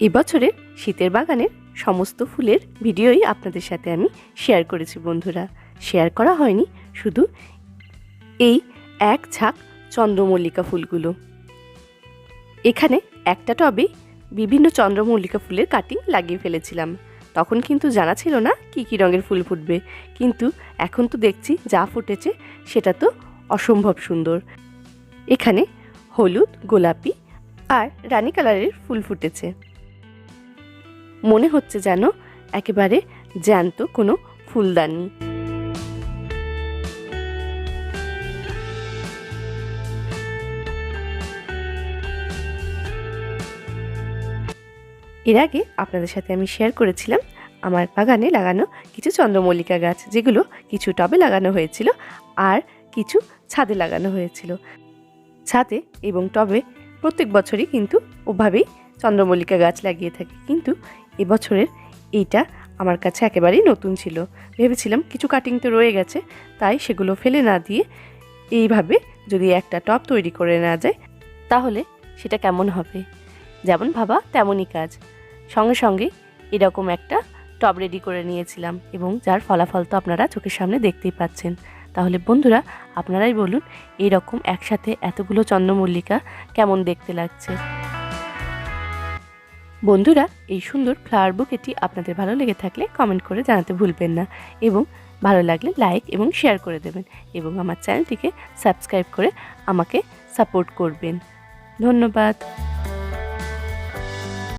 এবছরের শীতের বাগানের সমস্ত ফুলের ভিডিওই আপনাদের সাথে আমি শেয়ার করেছি বন্ধুরা। শেয়ার করা হয়নি, শুধু এই এক ঝাঁক চন্দ্রমল্লিকা ফুলগুলো। এখানে একটা টবে বিভিন্ন চন্দ্রমল্লিকা ফুলের কাটিং লাগিয়ে ফেলেছিলাম। তখন কিন্তু জানা ছিল না কী কী রঙের ফুল ফুটবে। কিন্তু এখন তো দেখছি যা ফুটেছে সেটা তো অসম্ভব সুন্দর। এখানে হলুদ, গোলাপি আর রানী কালারের ফুল ফুটেছে। মনে হচ্ছে যেন একেবারে জ্যান্ত কোনো ফুলদানি। এর আগে আপনাদের সাথে আমি শেয়ার করেছিলাম, আমার বাগানে লাগানো কিছু চন্দ্রমল্লিকা গাছ, যেগুলো কিছু টবে লাগানো হয়েছিল আর কিছু ছাদে লাগানো হয়েছিল। ছাদে এবং টবে প্রত্যেক বছরই কিন্তু ওভাবেই চন্দ্রমল্লিকা গাছ লাগিয়ে থাকি। কিন্তু এবছরের এইটা আমার কাছে একেবারেই নতুন ছিল। ভেবেছিলাম কিছু কাটিং তো রয়ে গেছে, তাই সেগুলো ফেলে না দিয়ে এইভাবে যদি একটা টব তৈরি করে না যায়, তাহলে সেটা কেমন হবে? যেমন ভাবা, তেমনই কাজ। সঙ্গে সঙ্গে এরকম একটা টব রেডি করে নিয়েছিলাম এবং যার ফলাফল তো আপনারা চোখের সামনে দেখতেই পাচ্ছেন। তাহলে বন্ধুরা, আপনারাই বলুন এই রকম একসাথে এতগুলো চন্দ্রমল্লিকা কেমন দেখতে লাগছে? বন্ধুরা, এই সুন্দর ফ্লাওয়ার বুক এটি আপনাদের ভালো লেগে থাকলে কমেন্ট করে জানাতে ভুলবেন না এবং ভালো লাগলে লাইক এবং শেয়ার করে দেবেন এবং আমার চ্যানেলটিকে সাবস্ক্রাইব করে আমাকে সাপোর্ট করবেন। ধন্যবাদ।